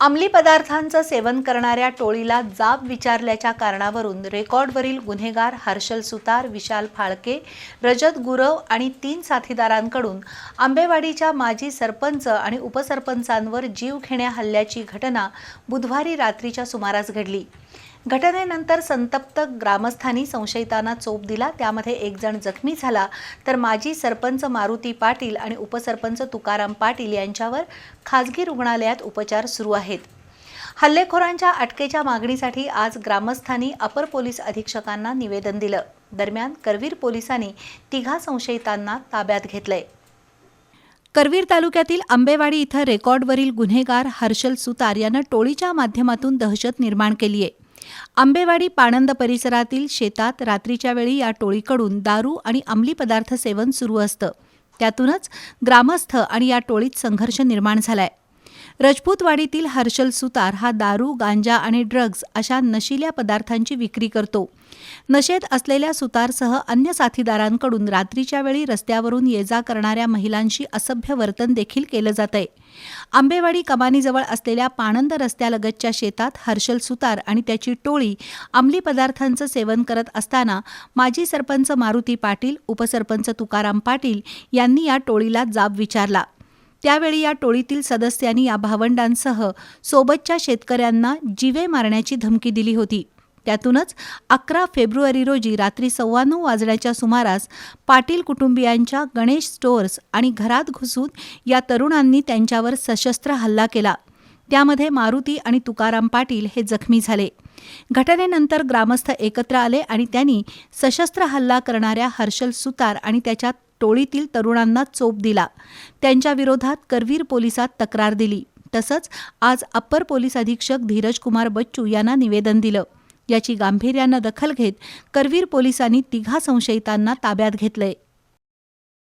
अंमली पदार्थांचं सेवन करणाऱ्या टोळीला जाब विचारल्याच्या कारणावरून रेकॉर्डवरील गुन्हेगार हर्षल सुतार विशाल फाळके रजत गुरव आणि तीन साथीदारांकडून आंबेवाडीच्या माजी सरपंच आणि उपसरपंचांवर जीव घेण्या हल्ल्याची घटना बुधवारी रात्रीच्या सुमारास घडली. घटनेनंतर संतप्त ग्रामस्थांनी संशयितांना चोप दिला. त्यामध्ये एक जण जखमी झाला. तर माजी सरपंच मारुती पाटील आणि उपसरपंच तुकाराम पाटील यांच्यावर खाजगी रुग्णालयात उपचार सुरू आहेत. हल्लेखोरांच्या अटकेच्या मागणीसाठी आज ग्रामस्थांनी अपर पोलीस अधीक्षकांना निवेदन दिलं. दरम्यान करवीर पोलिसांनी तिघा संशयितांना ताब्यात घेतलंय. करवीर तालुक्यातील आंबेवाडी इथं रेकॉर्डवरील गुन्हेगार हर्षल सुतार यानं टोळीच्या माध्यमातून दहशत निर्माण केली आहे आंबेवाडी पाणंद परिसरातील शेतात रात्रीच्या वेळी या टोळीकडून दारू आणि अंमली पदार्थ सेवन सुरू असतं. त्यातूनच ग्रामस्थ आणि या टोळीत संघर्ष निर्माण झालाय. रजपूतवाडीतील हर्षल सुतार हा दारू गांजा आणि ड्रग्ज अशा नशिल्या पदार्थांची विक्री करतो. नशेत असलेल्या सुतारसह अन्य साथीदारांकडून रात्रीच्या वेळी रस्त्यावरून ये जा करणाऱ्या महिलांशी असभ्य वर्तन देखील केलं जातंय. आंबेवाडी कमानीजवळ असलेल्या पाणंद रस्त्यालगतच्या शेतात हर्षल सुतार आणि त्याची टोळी अंमली पदार्थांचं सेवन करत असताना माजी सरपंच मारुती पाटील उपसरपंच तुकाराम पाटील यांनी या टोळीला जाब विचारला. त्यावेळी या टोळीतील सदस्यांनी या भावंडांसह सोबतच्या शेतकऱ्यांना जीवे मारण्याची धमकी दिली होती. त्यातूनच अकरा फेब्रुवारी रोजी रात्री सव्वा नऊ वाजण्याच्या सुमारास पाटील कुटुंबियांच्या गणेश स्टोअर्स आणि घरात घुसून या तरुणांनी त्यांच्यावर सशस्त्र हल्ला केला. त्यामध्ये मारुती आणि तुकाराम पाटील हे जखमी झाले. घटनेनंतर ग्रामस्थ एकत्र आले आणि त्यांनी सशस्त्र हल्ला करणाऱ्या हर्षल सुतार आणि त्याच्या टोळीतील तरुणांना चोप दिला. त्यांच्या विरोधात करवीर पोलिसात तक्रार दिली. तसंच आज अप्पर पोलीस अधीक्षक धीरज कुमार बच्चू यांना निवेदन दिलं. याची गांभीर्यानं दखल घेत करवीर पोलिसांनी तिघा संशयितांना ताब्यात घेतलंय.